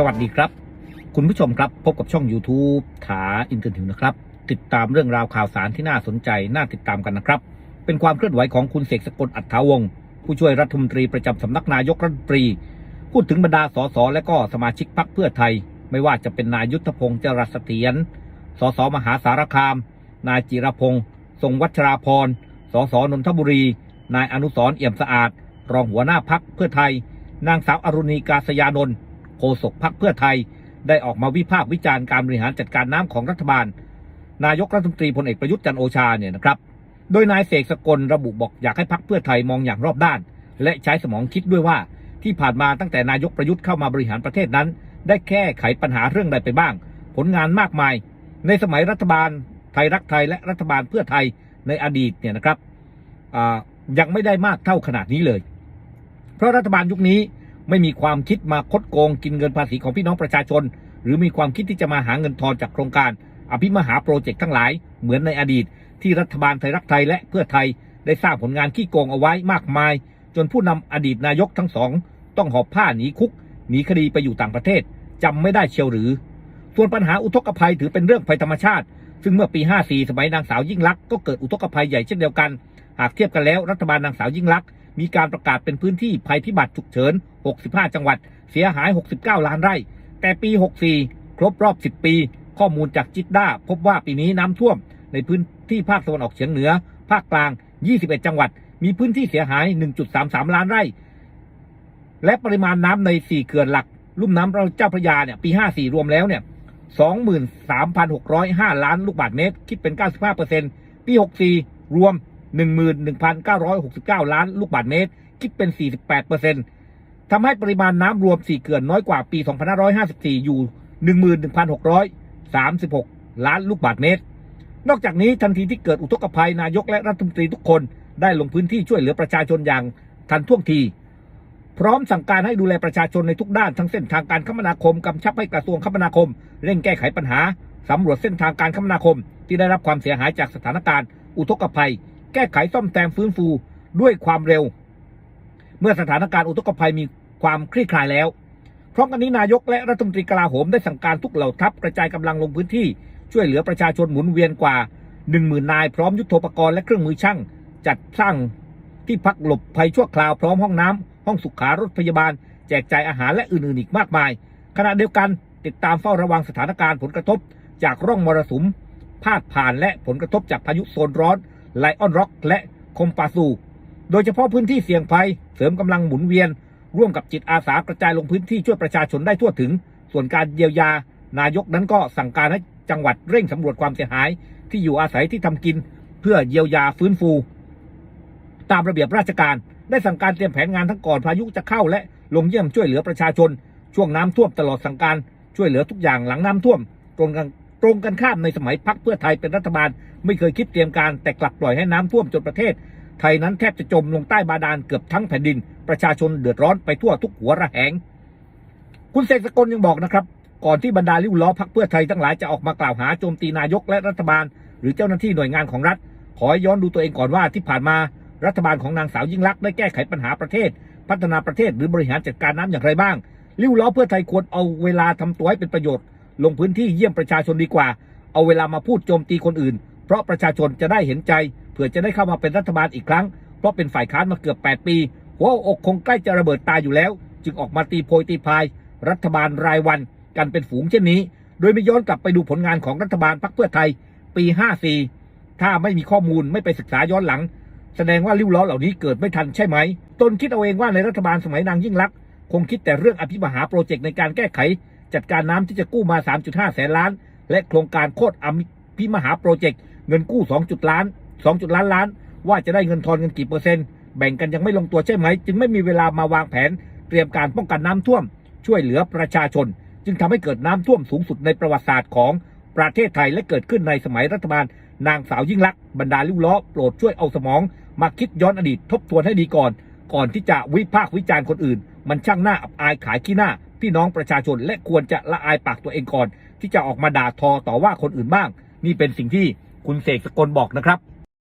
สวัสดีครับ คุณผู้ชมครับพบกับช่อง YouTube ถาอินเทอร์ทิวนะครับ ติดตามเรื่องราวข่าวสารที่น่าสนใจน่าติดตามกันนะครับ เป็นความเคลื่อนไหวของคุณเสกสกลอัฏฐาวงศ์ผู้ช่วยรัฐมนตรีประจำสำนักนายกรัฐมนตรี พูดถึงบรรดาสสและก็สมาชิกพรรคเพื่อไทย ไม่ว่าจะเป็นนายยุทธพงศ์จรัสเถียรสสมหาสารคาม นายจิรพงศ์ทรงวัชราพรสสนนทบุรี นายอนุสรเอี่ยมสะอาด รองหัวหน้าพักเพื่อไทย นางสาวอรุณีกาศยานนท์ โฆษกพักเพื่อไทย ได้ออกมาวิพากษ์วิจารณ์การบริหารจัดการน้ำของรัฐบาล นายกรัฐมนตรีพลเอกประยุทธ์จันโอชาเนี่ยนะครับ โดยนายเสกสกลระบุบอกอยากให้พักเพื่อไทยมองอย่างรอบด้าน และใช้สมองคิดด้วยว่าที่ผ่านมาตั้งแต่นายกประยุทธ์เข้ามาบริหารประเทศนั้น ได้แก้ไขปัญหาเรื่องใดไปบ้าง ผลงานมากมาย ในสมัยรัฐบาลไทยรักไทยและรัฐบาลเพื่อไทยในอดีตเนี่ยนะครับยังไม่ได้มากเท่าขนาดนี้เลย เพราะรัฐบาลยุคนี้ ไม่มีความคิดมาคดโกงกินเงินภาษีของพี่น้องประชาชน หรือมีความคิดที่จะมาหาเงินทอนจากโครงการ อภิมหาโปรเจกต์ทั้งหลายเหมือนในอดีต ที่รัฐบาลไทยรักไทยและเพื่อไทยได้สร้างผลงานขี้โกงเอาไว้มากมาย จนผู้นำอดีตนายกทั้งสอง ต้องหอบผ้าหนีคุกหนีคดีไปอยู่ต่างประเทศจำไม่ได้เชียวหรือ ส่วนปัญหาอุทกภัยถือเป็นเรื่องภัยธรรมชาติ ซึ่งเมื่อปี 54 สมัยนางสาวยิ่งลักษณ์ก็เกิดอุทกภัยใหญ่เช่นเดียวกัน หากเทียบกันแล้วรัฐบาลนางสาวยิ่งลักษณ์ มีการประกาศเป็นพื้นที่ภัยพิบัติฉุกเฉิน 65 จังหวัด เสียหาย 69 ล้านไร่ แต่ปี 64 ครบรอบ 10 ปี ข้อมูลจากจิตด้าพบว่าปีนี้น้ำท่วม ในพื้นที่ภาคตะวันออกเฉียงเหนือ ภาคกลาง 21 จังหวัด มีพื้นที่เสียหาย 1.33 ล้านไร่ และปริมาณน้ำใน 4 เขื่อนหลัก ลุ่มน้ำเจ้าพระยาเนี่ยปี 54 รวมแล้วเนี่ย 23,605 ล้านลูกบาศก์เมตร คิดเป็น 95%ปี 64 รวม 11,969 ล้านลูกบาศก์เมตร คิดเป็น 48%ทำให้ปริมาณน้ำรวม4เขื่อนน้อยกว่าปี 2554 อยู่ 11,636 ล้านลูกบาศก์เมตร นอกจากนี้ทันทีที่เกิดอุทกภัยนายกและรัฐมนตรีทุกคนได้ลงพื้นที่ช่วยเหลือประชาชนอย่างทันท่วงที พร้อมสั่งการให้ดูแลประชาชนในทุกด้านทั้งเส้นทางการคมนาคมกำชับให้กระทรวงคมนาคม เร่งแก้ไขปัญหาสำรวจเส้นทางการคมนาคม ที่ได้รับความเสียหายจากสถานการณ์อุทกภัย แก้ไขซ่อมแซมฟื้นฟูด้วยความเร็ว เมื่อสถานการณ์อุทกภัยมีความคลี่คลายแล้วพร้อมกันนี้นายกและรัฐมนตรีกลาโหมได้สั่งการทุกเหล่าทัพกระจายกำลังลงพื้นที่ช่วยเหลือประชาชนหมุนเวียนกว่า1 0,000นายพร้อมยุทโธปกรณ์และเครื่องมือช่างจัดสร้างที่พักหลบภัยชั่วคราวพร้อมห้องน้ำห้องสุขารถพยาบาล แจกจ่ายอาหารและอื่นๆอีกมากมาย ขณะเดียวกันติดตามเฝ้าระวังสถานการณ์ผลกระทบ จากร่องมรสุมพาดผ่านและผลกระทบจากพายุโซนร้อน ไลออนร็อกและคมปาซู โดยเฉพาะพื้นที่เสี่ยงภัย เสริมกำลังหมุนเวียน ร่วมกับจิตอาสากระจายลงพื้นที่ช่วยประชาชนได้ทั่วถึง ส่วนการเยียวยา นายกนั้นก็สั่งการให้จังหวัดเร่งสำรวจความเสียหาย ที่อยู่อาศัยที่ทำกิน เพื่อเยียวยาฟื้นฟู ตามระเบียบราชการ ได้สั่งการเตรียมแผนงานทั้งก่อนพายุจะเข้าและลงเยี่ยมช่วยเหลือประชาชน ช่วงน้ำท่วมตลอดสั่งการช่วยเหลือทุกอย่างหลังน้ำท่วมตรงกัน ตรงกันข้ามในสมัยพักเพื่อไทยเป็นรัฐบาล ไม่เคยคิดเตรียมการแต่กลับปล่อยให้น้ำท่วมจนประเทศ ไทยนั้นแทบจะจมลงใต้บาดาลเกือบทั้งแผ่นดิน ประชาชนเดือดร้อนไปทั่วทุกหัวระแหง คุณเสกสกลยังบอกนะครับ ก่อนที่บรรดาลิ้วล้อพักเพื่อไทยทั้งหลายจะออกมากล่าวหาโจมตีนายกและรัฐบาล หรือเจ้าหน้าที่หน่วยงานของรัฐ ขอย้อนดูตัวเองก่อนว่าที่ผ่านมารัฐบาลของนางสาวยิ่งลักษณ์ได้แก้ไขปัญหาประเทศ พัฒนาประเทศหรือบริหารจัดการน้ำอย่างไรบ้างลิ้วล้อเพื่อไทยควรเอาเวลาทำตัวให้เป็นประโยชน์ ลงพื้นที่เยี่ยมประชาชนดีกว่า เอาเวลามาพูดโจมตีคนอื่น เพราะประชาชนจะได้เห็นใจ เผื่อจะได้เข้ามาเป็นรัฐบาลอีกครั้ง เพราะเป็นฝ่ายค้านมาเกือบ 8 ปี หัวอกคงใกล้จะระเบิดตายอยู่แล้ว จึงออกมาตีโพยตีพาย รัฐบาลรายวันกันเป็นฝูงเช่นนี้ โดยไม่ย้อนกลับไปดูผลงานของรัฐบาลพรรคเพื่อไทย ปี 54 ถ้าไม่มีข้อมูลไม่ไปศึกษาย้อนหลัง แสดงว่าริ้วล้อเหล่านี้เกิดไม่ทันใช่ไหม ตนคิดเอาเองว่าในรัฐบาลสมัยนางยิ่งลักษณ์คงคิดแต่เรื่องอภิมหาโปรเจกต์ในการแก้ไข จัดการน้ำที่จะกู้มา 3.5 แสนล้าน และโครงการโคตรอภิมหาโปรเจกต์เงินกู้ 2 จุดล้าน 2 จุดล้านล้าน ว่าจะได้เงินทอนเงินกี่เปอร์เซ็นต์แบ่งกันยังไม่ลงตัวใช่ไหม จึงไม่มีเวลามาวางแผน เตรียมการป้องกันน้ำท่วม ช่วยเหลือประชาชน จึงทำให้เกิดน้ำท่วมสูงสุดในประวัติศาสตร์ของประเทศไทยและเกิดขึ้นในสมัยรัฐบาล นางสาวยิ่งลักษณ์บรรดาลิ้วล้อโปรดช่วยเอาสมอง มาคิดย้อนอดีตทบทวนให้ดีก่อน ก่อนที่จะวิพากษ์วิจารณ์คนอื่น มันช่างหน้าอับอายขายขี้หน้า พี่น้องประชาชนและควรจะละอายปากตัวเองก่อน ที่จะออกมาด่าทอต่อว่าคนอื่นบ้าง นี่เป็นสิ่งที่คุณเสกสกลบอกนะครับ